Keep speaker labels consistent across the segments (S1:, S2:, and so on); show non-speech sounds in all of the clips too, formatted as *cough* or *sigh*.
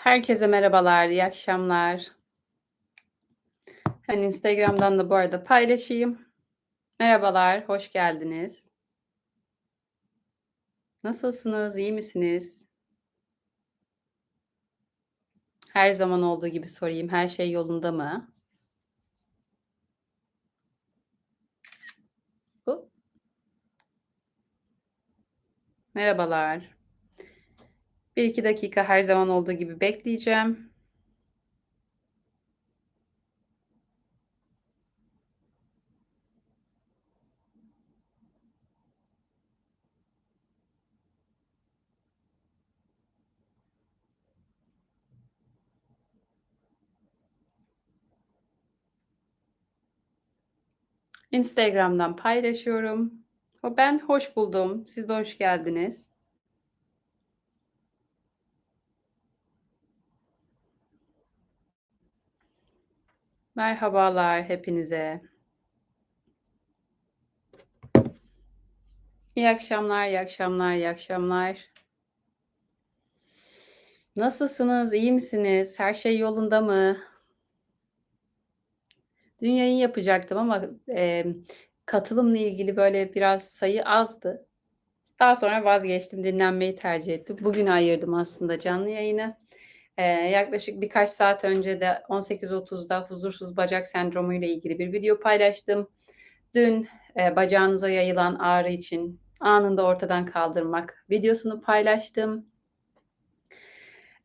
S1: Herkese merhabalar, iyi akşamlar. Hani, Instagram'dan da bu arada paylaşayım. Merhabalar, hoş geldiniz. Nasılsınız, iyi misiniz? Her zaman olduğu gibi sorayım, her şey yolunda mı? Merhabalar. 1-2 dakika her zaman olduğu gibi bekleyeceğim. Instagram'dan paylaşıyorum. Ben hoş buldum. Siz de hoş geldiniz. Merhabalar hepinize. İyi akşamlar, iyi akşamlar, iyi akşamlar. Nasılsınız, iyi misiniz? Her şey yolunda mı? Dün yayın yapacaktım ama, emm, katılımla ilgili, böyle, biraz sayı azdı. Daha sonra vazgeçtim, dinlenmeyi tercih ettim. Bugüne ayırdım aslında canlı yayını. Eee, yaklaşık birkaç saat önce de 18.30'da huzursuz bacak sendromuyla ilgili bir video paylaştım. Dün, eee, bacağınıza yayılan ağrı için anında ortadan kaldırmak videosunu paylaştım.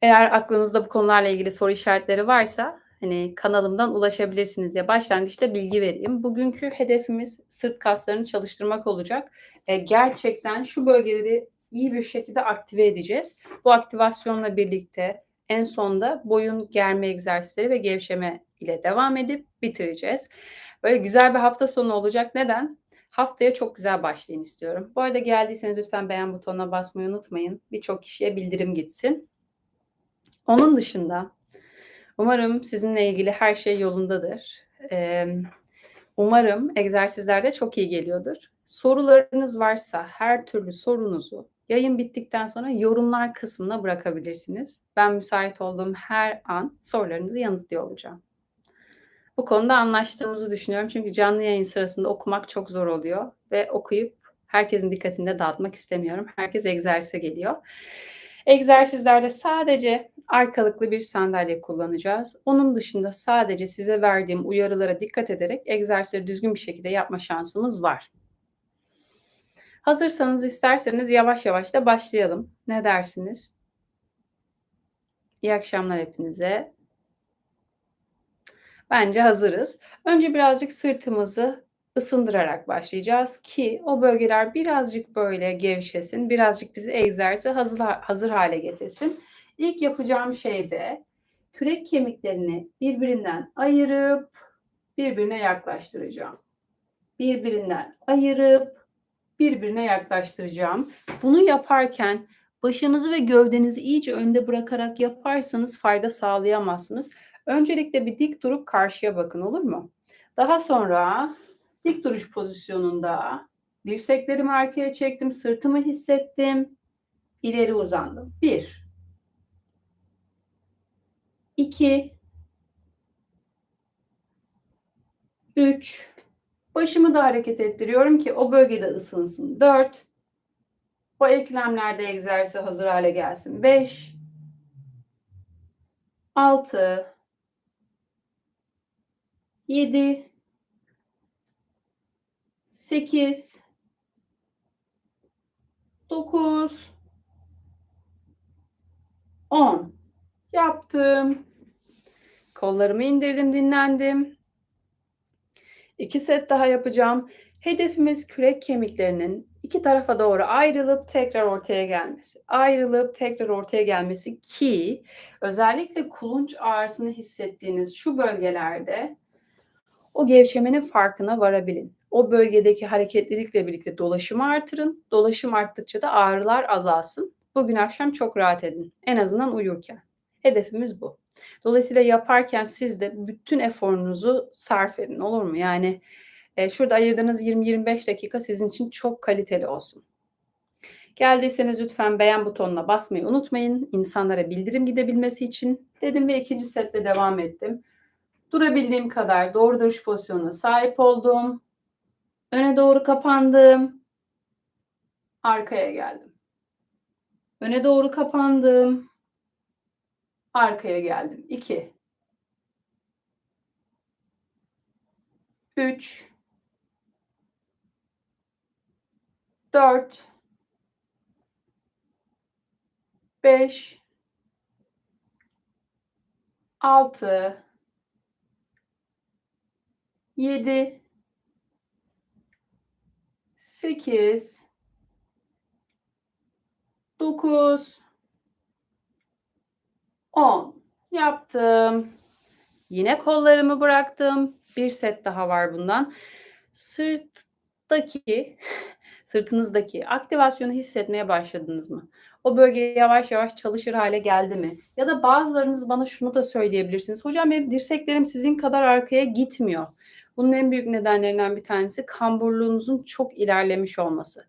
S1: Eğer aklınızda bu konularla ilgili soru işaretleri varsa, hani, kanalımdan ulaşabilirsiniz diye başlangıçta bilgi vereyim. Bugünkü hedefimiz sırt kaslarını çalıştırmak olacak. Eee, gerçekten şu bölgeleri iyi bir şekilde aktive edeceğiz. Bu aktivasyonla birlikte en sonda boyun germe egzersizleri ve gevşeme ile devam edip bitireceğiz. Böyle güzel bir hafta sonu olacak. Neden? Haftaya çok güzel başlayın istiyorum. Bu arada geldiyseniz lütfen beğen butonuna basmayı unutmayın. Birçok kişiye bildirim gitsin. Onun dışında umarım sizinle ilgili her şey yolundadır. Umarım egzersizler de çok iyi geliyordur. Sorularınız varsa her türlü sorunuzu yayın bittikten sonra yorumlar kısmına bırakabilirsiniz. Ben müsait olduğum her an sorularınızı yanıtlıyor olacağım. Bu konuda anlaştığımızı düşünüyorum çünkü canlı yayın sırasında okumak çok zor oluyor ve okuyup herkesin dikkatini dağıtmak istemiyorum. Herkes egzersize geliyor. Egzersizlerde sadece arkalıklı bir sandalye kullanacağız. Onun dışında sadece size verdiğim uyarılara dikkat ederek egzersizleri düzgün bir şekilde yapma şansımız var. Hazırsanız isterseniz yavaş yavaş da başlayalım. Ne dersiniz? İyi akşamlar hepinize. Bence hazırız. Önce birazcık sırtımızı ısındırarak başlayacağız ki o bölgeler birazcık böyle gevşesin, birazcık bizi egzersize hazır hazır hâle getirsin. İlk yapacağım şey de kürek kemiklerini birbirinden ayırıp birbirine yaklaştıracağım. Birbirinden ayırıp birbirine yaklaştıracağım. Bunu yaparken başınızı ve gövdenizi iyice önde bırakarak yaparsanız fayda sağlayamazsınız. Öncelikle bir dik durup karşıya bakın, olur mu? Daha sonra dik duruş pozisyonunda dirseklerimi arkaya çektim, sırtımı hissettim, ileri uzandım. 1 2 3 Başımı da hareket ettiriyorum ki o bölgede ısınsın. 4 O eklemlerde egzersize hazır hale gelsin. 5 6 7 8 9 10 Yaptım. Kollarımı indirdim, dinlendim. 2 set daha yapacağım. Hedefimiz kürek kemiklerinin 2 tarafa doğru ayrılıp tekrar ortaya gelmesi. Ayrılıp tekrar ortaya gelmesi ki özellikle kulunç ağrısını hissettiğiniz şu bölgelerde o gevşemenin farkına varabilin. O bölgedeki hareketlilikle birlikte dolaşımı artırın. Dolaşım arttıkça da ağrılar azalsın. Bugün akşam çok rahat edin. En azından uyurken. Hedefimiz bu. Dolayısıyla yaparken siz de bütün eforunuzu sarf edin olur mu? Yani e, şurada ayırdığınız 20-25 dakika sizin için çok kaliteli olsun. Geldiyseniz lütfen beğen butonuna basmayı unutmayın. İnsanlara bildirim gidebilmesi için dedim ve ikinci setle devam ettim. Durabildiğim kadar doğru duruş pozisyonuna sahip oldum. Öne doğru kapandım. Arkaya geldim. Öne doğru kapandım. Arkaya geldim. 2 3 4 5 6 7 8 9 10 yaptım. Yine kollarımı bıraktım. Bir set daha var bundan. Sırttaki, *laughs* sırtınızdaki aktivasyonu hissetmeye başladınız mı? O bölge yavaş yavaş çalışır hale geldi mi? Ya da bazılarınız bana şunu da söyleyebilirsiniz. Hocam benim dirseklerim sizin kadar arkaya gitmiyor. Bunun en büyük nedenlerinden bir tanesi kamburluğunuzun çok ilerlemiş olması.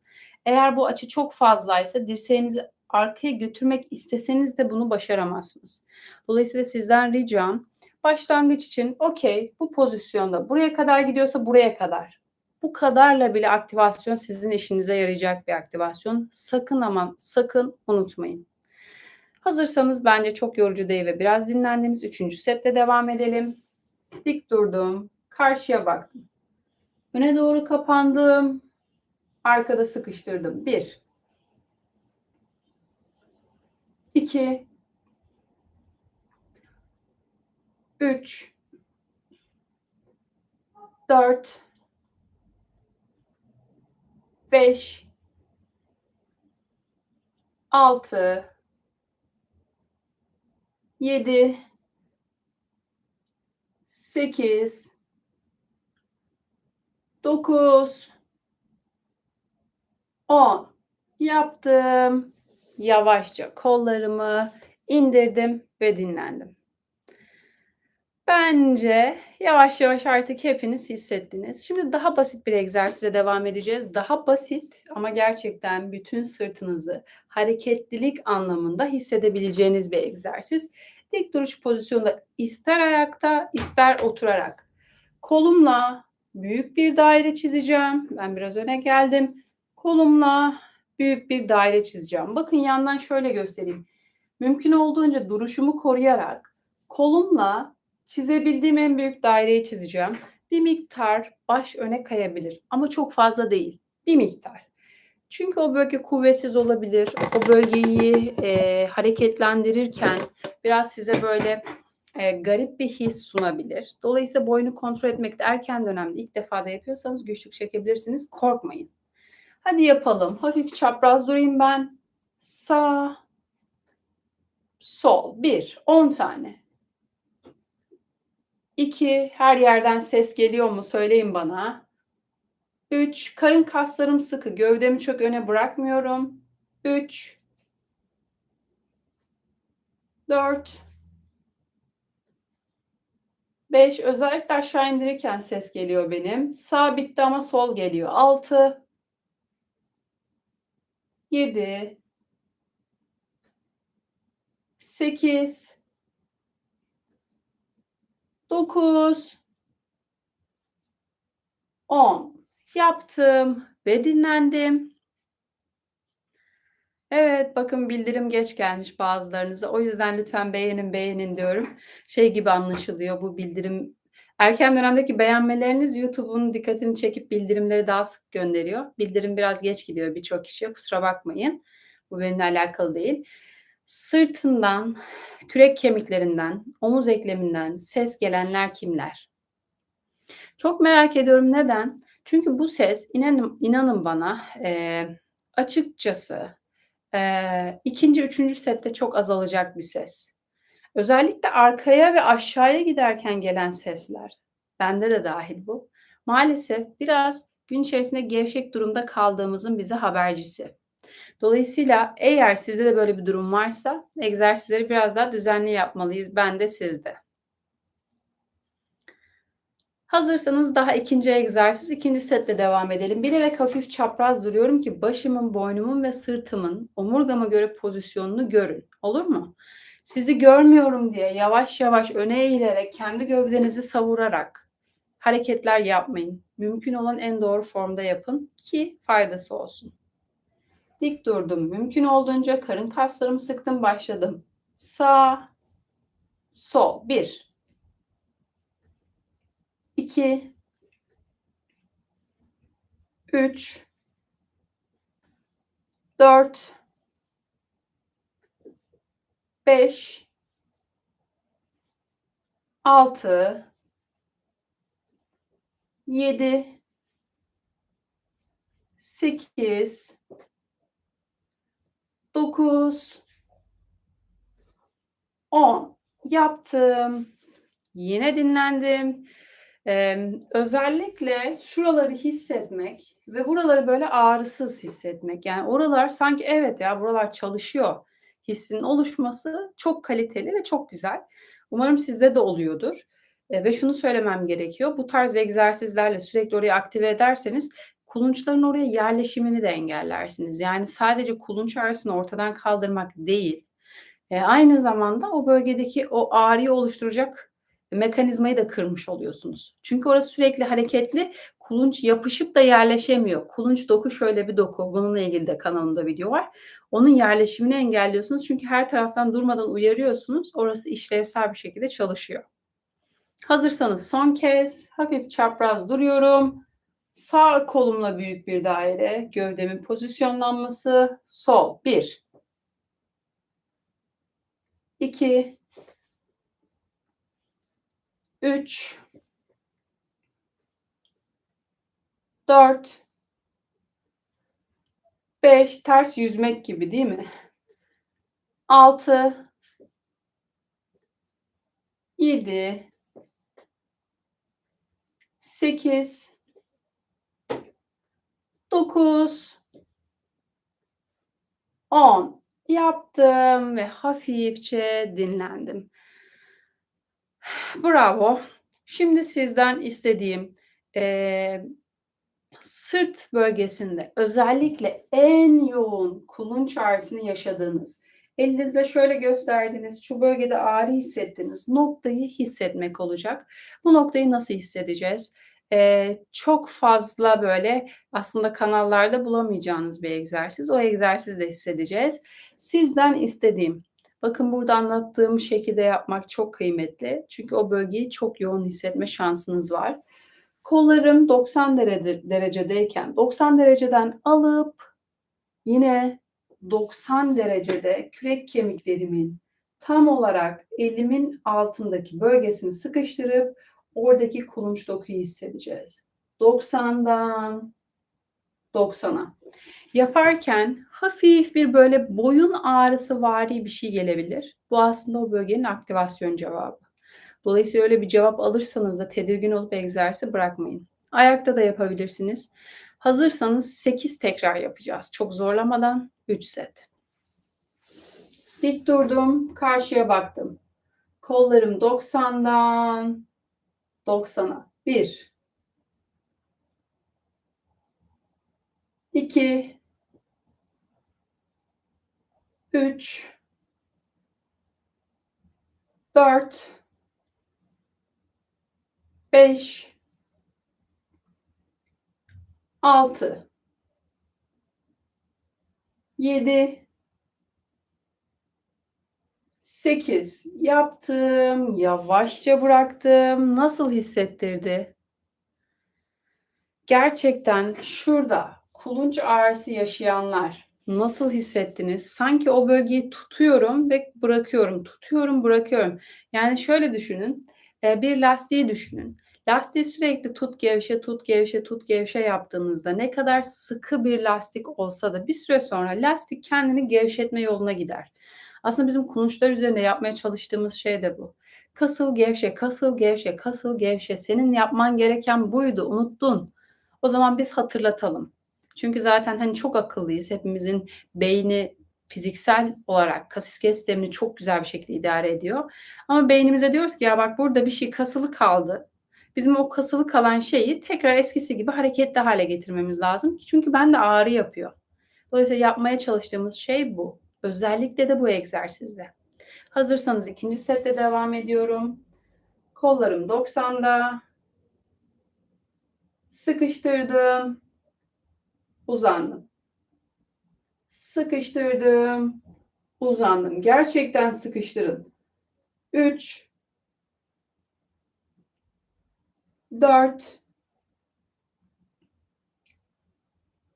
S1: Eğer bu açı çok fazlaysa dirseğinizi arkaya götürmek isteseniz de bunu başaramazsınız. Dolayısıyla sizden ricam başlangıç için okey bu pozisyonda buraya kadar gidiyorsa buraya kadar. Bu kadarla bile aktivasyon sizin işinize yarayacak bir aktivasyon. Sakın ama sakın unutmayın. Hazırsanız bence çok yorucu değil ve biraz dinlendiniz. Üçüncü setle devam edelim. Dik durdum. Karşıya baktım. Öne doğru kapandım. Arkada sıkıştırdım. Bir. 2 3 4 5 6 7 8 9 10 yaptım yavaşça kollarımı indirdim ve dinlendim. Bence yavaş yavaş artık hepiniz hissettiniz. Şimdi daha basit bir egzersize devam edeceğiz. Daha basit ama gerçekten bütün sırtınızı hareketlilik anlamında hissedebileceğiniz bir egzersiz. Dik duruş pozisyonunda ister ayakta ister oturarak kolumla büyük bir daire çizeceğim. Ben biraz öne geldim. Kolumla büyük bir daire çizeceğim. Bakın yandan şöyle göstereyim. Mümkün olduğunca duruşumu koruyarak kolumla çizebildiğim en büyük daireyi çizeceğim. Bir miktar baş öne kayabilir ama çok fazla değil. Bir miktar. Çünkü o bölge kuvvetsiz olabilir. O bölgeyi e, hareketlendirirken biraz size böyle e, garip bir his sunabilir. Dolayısıyla boynu kontrol etmekte erken dönemde ilk defa da yapıyorsanız güçlük çekebilirsiniz. Korkmayın. Hadi yapalım. Hafif çapraz durayım ben. Sağ, sol. Bir, on tane. İki, her yerden ses geliyor mu söyleyin bana. Üç, karın kaslarım sıkı. Gövdemi çok öne bırakmıyorum. Üç, dört, beş. Özellikle aşağı indirirken ses geliyor benim. Sağ bitti ama sol geliyor. Altı, 7 8 9 10 yaptım ve dinlendim. Evet, bakın bildirim geç gelmiş bazılarınıza. O yüzden lütfen beğenin, beğenin diyorum. Şey gibi anlaşılıyor bu bildirim Erken dönemdeki beğenmeleriniz YouTube'un dikkatini çekip bildirimleri daha sık gönderiyor. Bildirim biraz geç gidiyor birçok kişiye kusura bakmayın. Bu benimle alakalı değil. Sırtından, kürek kemiklerinden, omuz ekleminden ses gelenler kimler? Çok merak ediyorum neden? Çünkü bu ses inanın, inanın bana e, açıkçası e, ikinci, üçüncü sette çok azalacak bir ses. Özellikle arkaya ve aşağıya giderken gelen sesler, bende de dahil bu, maalesef biraz gün içerisinde gevşek durumda kaldığımızın bize habercisi. Dolayısıyla eğer sizde de böyle bir durum varsa egzersizleri biraz daha düzenli yapmalıyız. Ben de sizde. Hazırsanız daha ikinci egzersiz, ikinci setle devam edelim. Bilerek hafif çapraz duruyorum ki başımın, boynumun ve sırtımın omurgama göre pozisyonunu görün. Olur mu? Sizi görmüyorum diye yavaş yavaş öne eğilerek kendi gövdenizi savurarak hareketler yapmayın. Mümkün olan en doğru formda yapın ki faydası olsun. Dik durdum. Mümkün olduğunca karın kaslarımı sıktım. Başladım. Sağ, sol. Bir. İki. Üç. Dört. Beş. Altı. Yedi. Sekiz. 9 10 yaptım. Yine dinlendim. Ee, özellikle şuraları hissetmek ve buraları böyle ağrısız hissetmek. Yani oralar sanki evet ya buralar çalışıyor hissinin oluşması çok kaliteli ve çok güzel. Umarım sizde de oluyordur. E, ve şunu söylemem gerekiyor. Bu tarz egzersizlerle sürekli orayı aktive ederseniz kulunçların oraya yerleşimini de engellersiniz. Yani sadece kulunç ağrısını ortadan kaldırmak değil, e, aynı zamanda o bölgedeki o ağrıyı oluşturacak mekanizmayı da kırmış oluyorsunuz. Çünkü orası sürekli hareketli, kulunç yapışıp da yerleşemiyor. Kulunç doku şöyle bir doku. Bununla ilgili de kanalımda video var. Onun yerleşimini engelliyorsunuz. Çünkü her taraftan durmadan uyarıyorsunuz. Orası işlevsel bir şekilde çalışıyor. Hazırsanız son kez hafif çapraz duruyorum. Sağ kolumla büyük bir daire. Gövdemin pozisyonlanması. Sol. 1. 2. 3. 4. 5. Ters yüzmek gibi değil mi? 6. 7. 8 9 10 yaptım ve hafifçe dinlendim. Bravo. Şimdi sizden istediğim e, sırt bölgesinde özellikle en yoğun kulunç ağrısını yaşadığınız, elinizle şöyle gösterdiğiniz, şu bölgede ağrı hissettiğiniz noktayı hissetmek olacak. Bu noktayı nasıl hissedeceğiz? Ee, çok fazla böyle aslında kanallarda bulamayacağınız bir egzersiz. O egzersizde hissedeceğiz. Sizden istediğim, bakın burada anlattığım şekilde yapmak çok kıymetli. Çünkü o bölgeyi çok yoğun hissetme şansınız var. Kollarım 90 derece, derecedeyken 90 dereceden alıp yine 90 derecede kürek kemiklerimin tam olarak elimin altındaki bölgesini sıkıştırıp oradaki kulunç dokuyu hissedeceğiz. 90'dan 90'a. Yaparken hafif bir böyle boyun ağrısı vari bir şey gelebilir. Bu aslında o bölgenin aktivasyon cevabı. Dolayısıyla öyle bir cevap alırsanız da tedirgin olup egzersizi bırakmayın. Ayakta da yapabilirsiniz. Hazırsanız 8 tekrar yapacağız. Çok zorlamadan 3 set. Dik durdum, karşıya baktım. Kollarım 90'dan 90'a. 1 2 3 4 5 6 7 8 yaptım. Yavaşça bıraktım. Nasıl hissettirdi? Gerçekten şurada kulunç ağrısı yaşayanlar nasıl hissettiniz? Sanki o bölgeyi tutuyorum ve bırakıyorum. Tutuyorum, bırakıyorum. Yani şöyle düşünün. Bir lastiği düşünün. Lastiği sürekli tut gevşe tut gevşe tut gevşe yaptığınızda ne kadar sıkı bir lastik olsa da bir süre sonra lastik kendini gevşetme yoluna gider. Aslında bizim kulunçlar üzerinde yapmaya çalıştığımız şey de bu. Kasıl gevşe, kasıl gevşe, kasıl gevşe. Senin yapman gereken buydu, unuttun. O zaman biz hatırlatalım. Çünkü zaten hani çok akıllıyız. Hepimizin beyni fiziksel olarak kas iskelet sistemini çok güzel bir şekilde idare ediyor. Ama beynimize diyoruz ki ya bak burada bir şey kasılı kaldı Bizim o kasılı kalan şeyi tekrar eskisi gibi hareketli hale getirmemiz lazım. Çünkü bende ağrı yapıyor. Dolayısıyla yapmaya çalıştığımız şey bu. Özellikle de bu egzersizle. Hazırsanız ikinci sette devam ediyorum. Kollarım 90'da. Sıkıştırdım. Uzandım. Sıkıştırdım. Uzandım. Gerçekten sıkıştırın. 3 4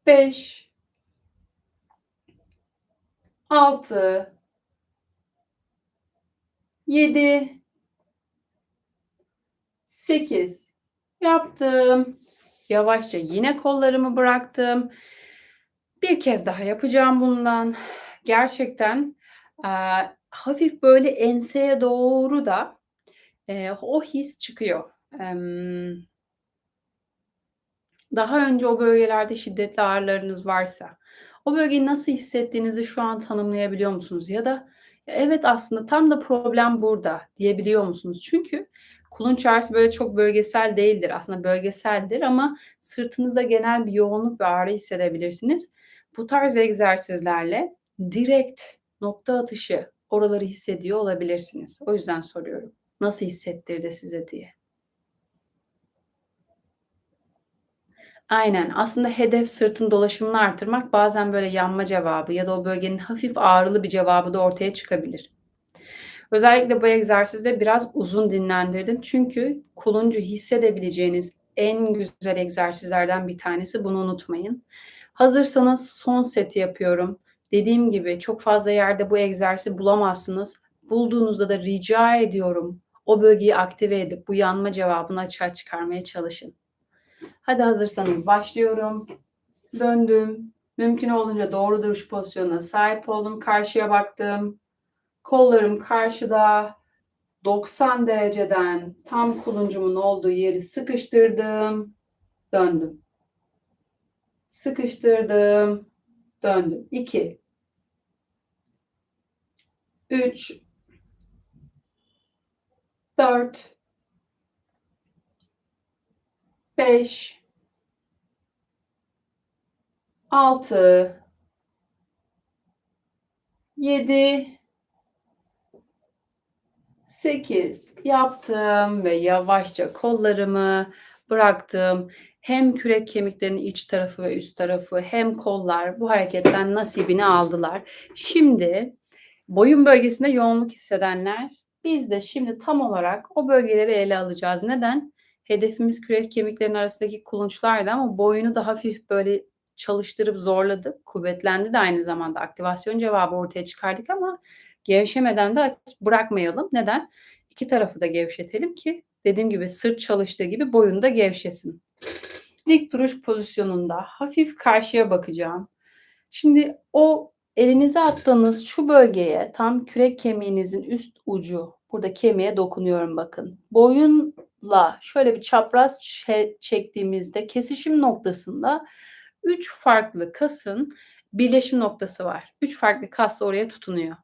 S1: 5 6 7 8 yaptım. Yavaşça yine kollarımı bıraktım. Bir kez daha yapacağım bundan. Gerçekten, eee, hafif böyle enseye doğru da, eee, o his çıkıyor. Emm daha önce o bölgelerde şiddetli ağrılarınız varsa, o bölgeyi nasıl hissettiğinizi şu an tanımlayabiliyor musunuz? Ya da evet aslında tam da problem burada diyebiliyor musunuz? Çünkü kulunç ağrısı böyle çok bölgesel değildir. Aslında bölgeseldir ama sırtınızda genel bir yoğunluk ve ağrı hissedebilirsiniz. Bu tarz egzersizlerle direkt nokta atışı oraları hissediyor olabilirsiniz. O yüzden soruyorum. Nasıl hissettirdi size diye. Aynen. Aslında hedef sırtın dolaşımını artırmak, bazen böyle yanma cevabı ya da o bölgenin hafif ağrılı bir cevabı da ortaya çıkabilir. Özellikle bu egzersizde biraz uzun dinlendirdim. Çünkü kuluncu hissedebileceğiniz en güzel egzersizlerden bir tanesi. Bunu unutmayın. Hazırsanız son seti yapıyorum. Dediğim gibi çok fazla yerde bu egzersizi bulamazsınız. Bulduğunuzda da rica ediyorum o bölgeyi aktive edip bu yanma cevabını açığa çıkarmaya çalışın. Hadi hazırsanız başlıyorum. Döndüm. Mümkün olduğunca doğru duruş pozisyonuna sahip oldum. Karşıya baktım. Kollarım karşıda. 90 dereceden tam kuluncumun olduğu yeri sıkıştırdım. Döndüm. Sıkıştırdım. Döndüm. 2 3 4 5 6 7 8 yaptım ve yavaşça kollarımı bıraktım. Hem kürek kemiklerinin iç tarafı ve üst tarafı hem kollar bu hareketten nasibini aldılar. Şimdi boyun bölgesinde yoğunluk hissedenler biz de şimdi tam olarak o bölgeleri ele alacağız. Neden? Hedefimiz kürek kemiklerinin arasındaki kulunçlardı ama boyunu da hafif böyle çalıştırıp zorladık. Kuvvetlendi de aynı zamanda aktivasyon cevabı ortaya çıkardık ama gevşemeden de bırakmayalım. Neden? İki tarafı da gevşetelim ki dediğim gibi sırt çalıştığı gibi boyun da gevşesin. Dik duruş pozisyonunda hafif karşıya bakacağım. Şimdi o elinize attığınız şu bölgeye tam kürek kemiğinizin üst ucu burada kemiğe dokunuyorum bakın. Boyunla şöyle bir çapraz çektiğimizde kesişim noktasında 3 farklı kasın birleşim noktası var. 3 farklı kas oraya tutunuyor.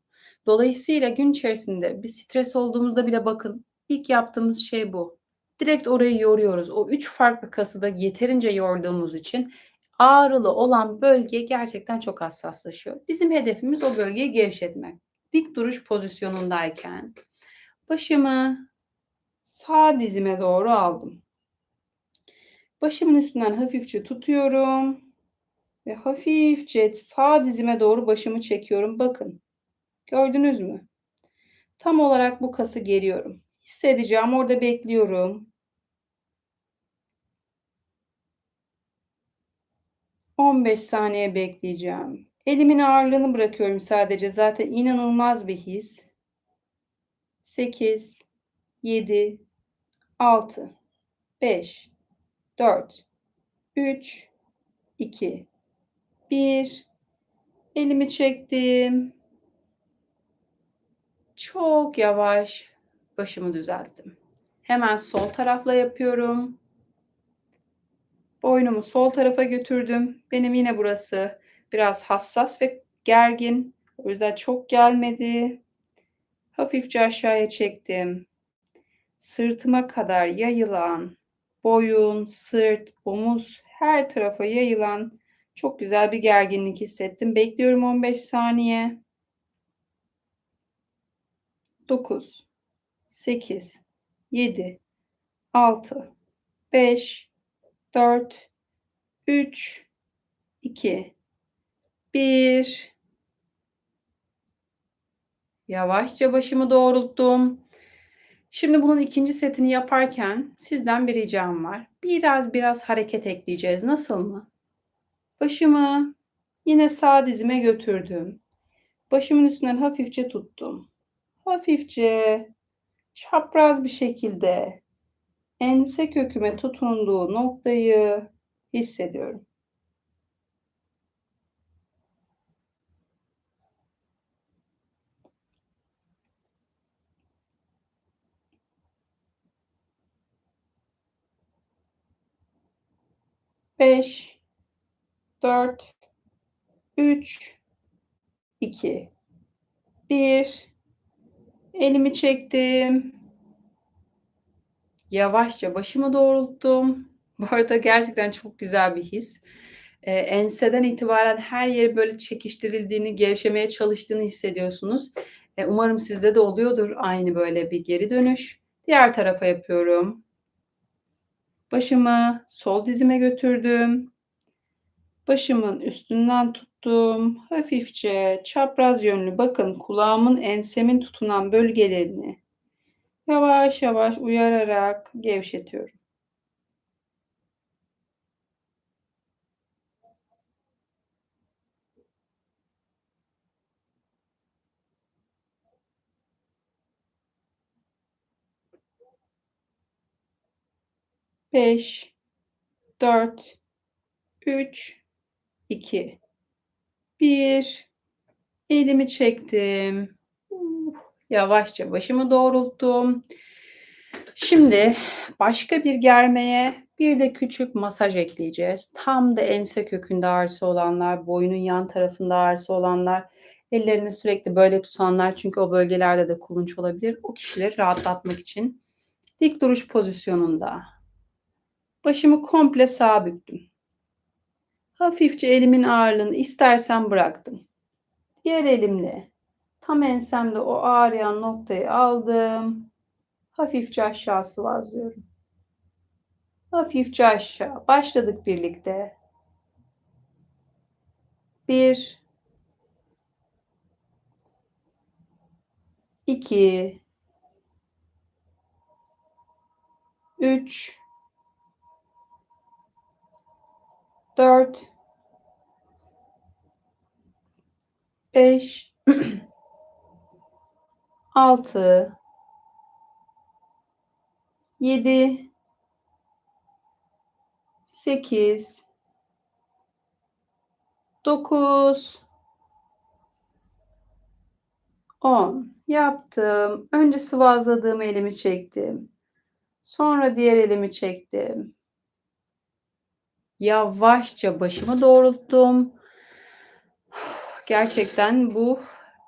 S1: Dolayısıyla gün içerisinde bir stres olduğumuzda bile bakın ilk yaptığımız şey bu. Direkt orayı yoruyoruz. O 3 farklı kası da yeterince yorduğumuz için ağrılı olan bölge gerçekten çok hassaslaşıyor. Bizim hedefimiz o bölgeyi gevşetmek. Dik duruş pozisyonundayken başımı sağ dizime doğru aldım. Başımın üstünden hafifçe tutuyorum ve hafifçe sağ dizime doğru başımı çekiyorum. Bakın. Gördünüz mü? Tam olarak bu kası geriyorum. Hissedeceğim. Orada bekliyorum. 15 saniye bekleyeceğim. Elimin ağırlığını bırakıyorum sadece. Zaten inanılmaz bir his. 8 7 6 5 4 3 2 1 elimi çektim. Çok yavaş başımı düzelttim. Hemen sol tarafla yapıyorum. Boynumu sol tarafa götürdüm. Benim yine burası biraz hassas ve gergin. O yüzden çok gelmedi. Hafifçe aşağıya çektim. Sırtıma kadar yayılan boyun, sırt, omuz her tarafa yayılan çok güzel bir gerginlik hissettim. Bekliyorum 15 saniye. 9 8 7 6 5 4 3 2 1 Yavaşça başımı doğrulttum. Şimdi bunun ikinci setini yaparken sizden bir ricam var. Biraz biraz hareket ekleyeceğiz. Nasıl mı? Başımı yine sağ dizime götürdüm. Başımın üstünden hafifçe tuttum. Hafifçe çapraz bir şekilde ense köküme tutunduğu noktayı hissediyorum. Beş, dört, üç, iki, bir. Elimi çektim. Yavaşça başımı doğrulttum. *laughs* Bu arada gerçekten çok güzel bir his. Eee, enseden itibaren her yeri böyle çekiştirildiğini, gevşemeye çalıştığını hissediyorsunuz. Eee, umarım sizde de oluyordur aynı böyle bir geri dönüş. Diğer tarafa yapıyorum. Başımı sol dizime götürdüm. Başımın üstünden tuttum. Hafifçe çapraz yönlü bakın kulağımın ensemin tutunan bölgelerini yavaş yavaş uyararak gevşetiyorum. Beş, dört, üç, iki, bir. Elimi çektim. Yavaşça başımı doğrulttum. Şimdi başka bir germeye bir de küçük masaj ekleyeceğiz. Tam da ense kökünde ağrısı olanlar, boynun yan tarafında ağrısı olanlar, ellerini sürekli böyle tutanlar çünkü o bölgelerde de kulunç olabilir. O kişileri rahatlatmak için dik duruş pozisyonunda başımı komple sağa büktüm. Hafifçe elimin ağırlığını istersen bıraktım. Diğer elimle tam ensemde o ağrıyan noktayı aldım. Hafifçe aşağı sıvazlıyorum. Hafifçe aşağı. Başladık birlikte. Bir, iki, üç, dört, beş, *clears throat* altı, yedi, sekiz, dokuz, on. Yaptım. Önce sıvazladığım elimi çektim. Sonra diğer elimi çektim. Yavaşça başımı doğrulttum. Gerçekten bu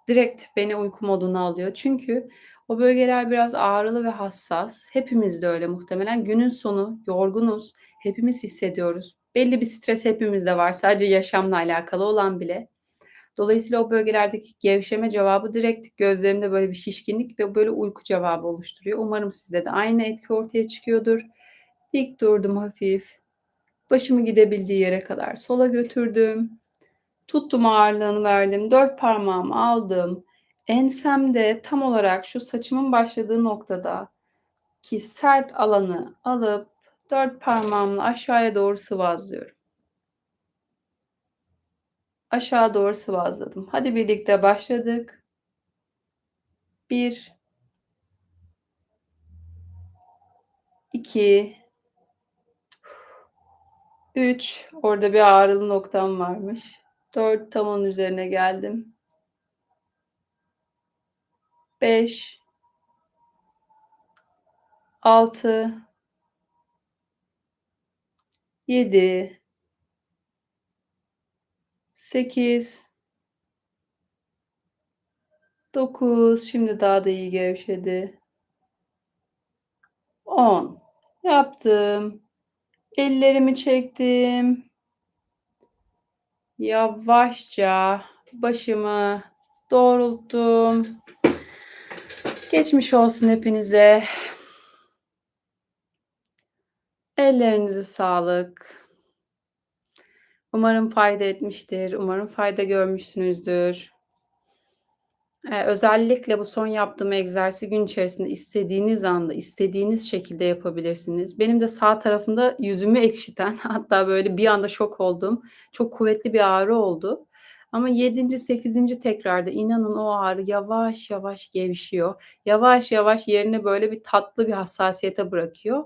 S1: direkt beni uyku moduna alıyor. Çünkü o bölgeler biraz ağrılı ve hassas. Hepimiz de öyle muhtemelen. Günün sonu yorgunuz. Hepimiz hissediyoruz. Belli bir stres hepimizde var. Sadece yaşamla alakalı olan bile. Dolayısıyla o bölgelerdeki gevşeme cevabı direkt gözlerimde böyle bir şişkinlik ve böyle uyku cevabı oluşturuyor. Umarım sizde de aynı etki ortaya çıkıyordur. Dik durdum hafif. Başımı gidebildiği yere kadar sola götürdüm. Tuttum ağırlığını verdim. Dört parmağımı aldım. Ensemde tam olarak şu saçımın başladığı noktada ki sert alanı alıp dört parmağımla aşağıya doğru sıvazlıyorum. Aşağı doğru sıvazladım. Hadi birlikte başladık. Bir, iki, üç. Orada bir ağrılı noktam varmış. Dört tam onun üzerine geldim. Beş, altı, yedi, sekiz, dokuz. Şimdi daha da iyi gevşedi. On. Yaptım. Ellerimi çektim. Yavaşça başımı doğrulttum. Geçmiş olsun hepinize. Ellerinize sağlık. Umarım fayda etmiştir. Umarım fayda görmüşsünüzdür. Eee, özellikle bu son yaptığım egzersizi gün içerisinde istediğiniz anda, istediğiniz şekilde yapabilirsiniz. Benim de sağ tarafımda yüzümü ekşiten, *laughs* hatta böyle bir anda şok olduğum çok kuvvetli bir ağrı oldu. Ama 7. 8. tekrarda inanın o ağrı yavaş yavaş gevşiyor. Yavaş yavaş yerini böyle bir tatlı bir hassasiyete bırakıyor.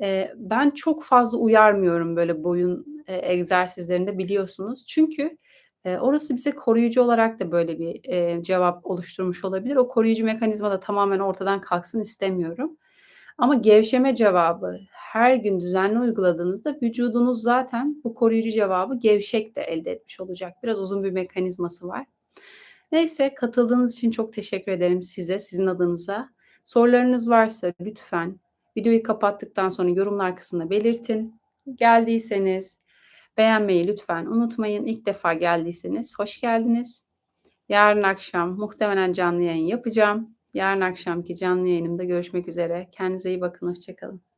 S1: Eee, ben çok fazla uyarmıyorum böyle boyun, eee, egzersizlerinde biliyorsunuz. Çünkü, orası bize koruyucu olarak da böyle bir, eee, cevap oluşturmuş olabilir. O koruyucu mekanizma da tamamen ortadan kalksın istemiyorum. Ama gevşeme cevabı her gün düzenli uyguladığınızda vücudunuz zaten bu koruyucu cevabı gevşek de elde etmiş olacak. Biraz uzun bir mekanizması var. Neyse, katıldığınız için çok teşekkür ederim size, sizin adınıza. Sorularınız varsa lütfen videoyu kapattıktan sonra yorumlar kısmına belirtin. Geldiyseniz beğenmeyi lütfen unutmayın. İlk defa geldiyseniz hoş geldiniz. Yarın akşam muhtemelen canlı yayın yapacağım. Yarın akşamki canlı yayınımda görüşmek üzere. Kendinize iyi bakın, hoşça kalın.